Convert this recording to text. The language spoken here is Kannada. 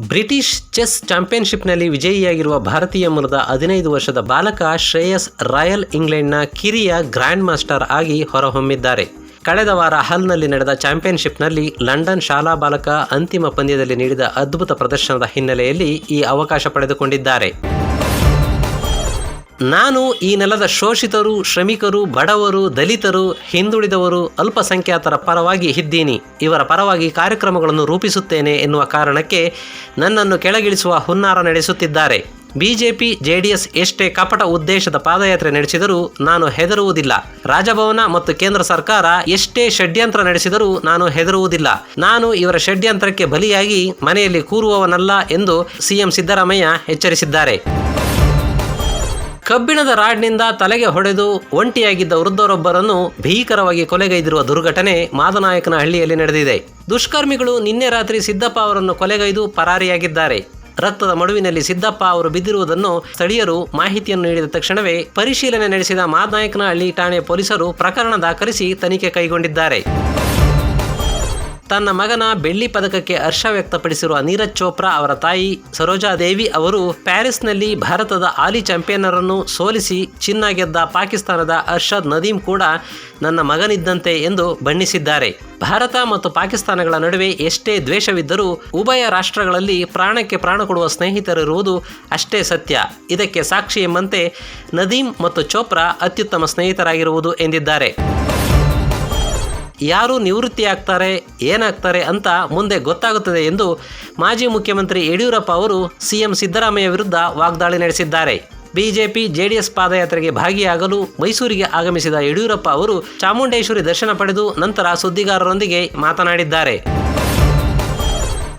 ಬ್ರಿಟಿಷ್ ಚೆಸ್ ಚಾಂಪಿಯನ್ಶಿಪ್ನಲ್ಲಿ ವಿಜಯಿಯಾಗಿರುವ ಭಾರತೀಯ ಮೂಲದ ಹದಿನೈದು ವರ್ಷದ ಬಾಲಕ ಶ್ರೇಯಸ್ ರಾಯಲ್ ಇಂಗ್ಲೆಂಡ್ನ ಕಿರಿಯ ಗ್ರ್ಯಾಂಡ್ ಮಾಸ್ಟರ್ ಆಗಿ ಹೊರಹೊಮ್ಮಿದ್ದಾರೆ. ಕಳೆದ ವಾರ ಹಲ್ನಲ್ಲಿ ನಡೆದ ಚಾಂಪಿಯನ್ಶಿಪ್ನಲ್ಲಿ ಲಂಡನ್ ಶಾಲಾ ಬಾಲಕ ಅಂತಿಮ ಪಂದ್ಯದಲ್ಲಿ ನೀಡಿದ ಅದ್ಭುತ ಪ್ರದರ್ಶನದ ಹಿನ್ನೆಲೆಯಲ್ಲಿ ಈ ಅವಕಾಶ ಪಡೆದುಕೊಂಡಿದ್ದಾರೆ. ನಾನು ಈ ನೆಲದ ಶೋಷಿತರು, ಶ್ರಮಿಕರು, ಬಡವರು, ದಲಿತರು, ಹಿಂದುಳಿದವರು ಅಲ್ಪಸಂಖ್ಯಾತರ ಪರವಾಗಿ ಇದ್ದೀನಿ. ಇವರ ಪರವಾಗಿ ಕಾರ್ಯಕ್ರಮಗಳನ್ನು ರೂಪಿಸುತ್ತೇನೆ ಎನ್ನುವ ಕಾರಣಕ್ಕೆ ನನ್ನನ್ನು ಕೆಳಗಿಳಿಸುವ ಹುನ್ನಾರ ನಡೆಸುತ್ತಿದ್ದಾರೆ. ಬಿಜೆಪಿ, ಜೆಡಿಎಸ್ ಎಷ್ಟೇ ಕಪಟ ಉದ್ದೇಶದ ಪಾದಯಾತ್ರೆ ನಡೆಸಿದರೂ ನಾನು ಹೆದರುವುದಿಲ್ಲ. ರಾಜಭವನ ಮತ್ತು ಕೇಂದ್ರ ಸರ್ಕಾರ ಎಷ್ಟೇ ಷಡ್ಯಂತ್ರ ನಡೆಸಿದರೂ ನಾನು ಹೆದರುವುದಿಲ್ಲ. ನಾನು ಇವರ ಷಡ್ಯಂತ್ರಕ್ಕೆ ಬಲಿಯಾಗಿ ಮನೆಯಲ್ಲಿ ಕೂರುವವನಲ್ಲ ಎಂದು ಸಿಎಂ ಸಿದ್ದರಾಮಯ್ಯ ಎಚ್ಚರಿಸಿದ್ದಾರೆ. ಕಬ್ಬಿಣದ ರಾಡ್ನಿಂದ ತಲೆಗೆ ಹೊಡೆದು ಒಂಟಿಯಾಗಿದ್ದ ವೃದ್ಧರೊಬ್ಬರನ್ನು ಭೀಕರವಾಗಿ ಕೊಲೆಗೈದಿರುವ ದುರ್ಘಟನೆ ಮಾದನಾಯಕನ ಹಳ್ಳಿಯಲ್ಲಿ ನಡೆದಿದೆ. ದುಷ್ಕರ್ಮಿಗಳು ನಿನ್ನೆ ರಾತ್ರಿ ಸಿದ್ದಪ್ಪ ಅವರನ್ನು ಕೊಲೆಗೈದು ಪರಾರಿಯಾಗಿದ್ದಾರೆ. ರಕ್ತದ ಮಡುವಿನಲ್ಲಿ ಸಿದ್ದಪ್ಪ ಅವರು ಬಿದ್ದಿರುವುದನ್ನು ಸ್ಥಳೀಯರು ಮಾಹಿತಿಯನ್ನು ನೀಡಿದ ತಕ್ಷಣವೇ ಪರಿಶೀಲನೆ ನಡೆಸಿದ ಮಾದನಾಯಕನಹಳ್ಳಿ ಠಾಣೆ ಪೊಲೀಸರು ಪ್ರಕರಣ ದಾಖಲಿಸಿ ತನಿಖೆ ಕೈಗೊಂಡಿದ್ದಾರೆ. ತನ್ನ ಮಗನ ಬೆಳ್ಳಿ ಪದಕಕ್ಕೆ ಹರ್ಷ ವ್ಯಕ್ತಪಡಿಸಿರುವ ನೀರಜ್ ಚೋಪ್ರಾ ಅವರ ತಾಯಿ ಸರೋಜಾ ದೇವಿ ಅವರು ಪ್ಯಾರಿಸ್ನಲ್ಲಿ ಭಾರತದ ಆಲಿ ಚಾಂಪಿಯನ್ನರನ್ನು ಸೋಲಿಸಿ ಚಿನ್ನ ಗೆದ್ದ ಪಾಕಿಸ್ತಾನದ ಅರ್ಷದ್ ನದೀಮ್ ಕೂಡ ನನ್ನ ಮಗನಿದ್ದಂತೆ ಎಂದು ಬಣ್ಣಿಸಿದ್ದಾರೆ. ಭಾರತ ಮತ್ತು ಪಾಕಿಸ್ತಾನಗಳ ನಡುವೆ ಎಷ್ಟೇ ದ್ವೇಷವಿದ್ದರೂ ಉಭಯ ರಾಷ್ಟ್ರಗಳಲ್ಲಿ ಪ್ರಾಣಕ್ಕೆ ಪ್ರಾಣ ಕೊಡುವ ಸ್ನೇಹಿತರಿರುವುದು ಅಷ್ಟೇ ಸತ್ಯ. ಇದಕ್ಕೆ ಸಾಕ್ಷಿ ಎಂಬಂತೆ ನದೀಮ್ ಮತ್ತು ಚೋಪ್ರಾ ಅತ್ಯುತ್ತಮ ಸ್ನೇಹಿತರಾಗಿರುವುದು ಎಂದಿದ್ದಾರೆ. ಯಾರು ನಿವೃತ್ತಿ ಆಗ್ತಾರೆ, ಏನಾಗ್ತಾರೆ ಅಂತ ಮುಂದೆ ಗೊತ್ತಾಗುತ್ತದೆ ಎಂದು ಮಾಜಿ ಮುಖ್ಯಮಂತ್ರಿ ಯಡಿಯೂರಪ್ಪ ಅವರು ಸಿಎಂ ಸಿದ್ದರಾಮಯ್ಯ ವಿರುದ್ಧ ವಾಗ್ದಾಳಿ ನಡೆಸಿದ್ದಾರೆ. ಬಿಜೆಪಿ, ಜೆಡಿಎಸ್ ಪಾದಯಾತ್ರೆಗೆ ಭಾಗಿಯಾಗಲು ಮೈಸೂರಿಗೆ ಆಗಮಿಸಿದ ಯಡಿಯೂರಪ್ಪ ಅವರು ಚಾಮುಂಡೇಶ್ವರಿ ದರ್ಶನ ಪಡೆದು ನಂತರ ಸುದ್ದಿಗಾರರೊಂದಿಗೆ ಮಾತನಾಡಿದ್ದಾರೆ.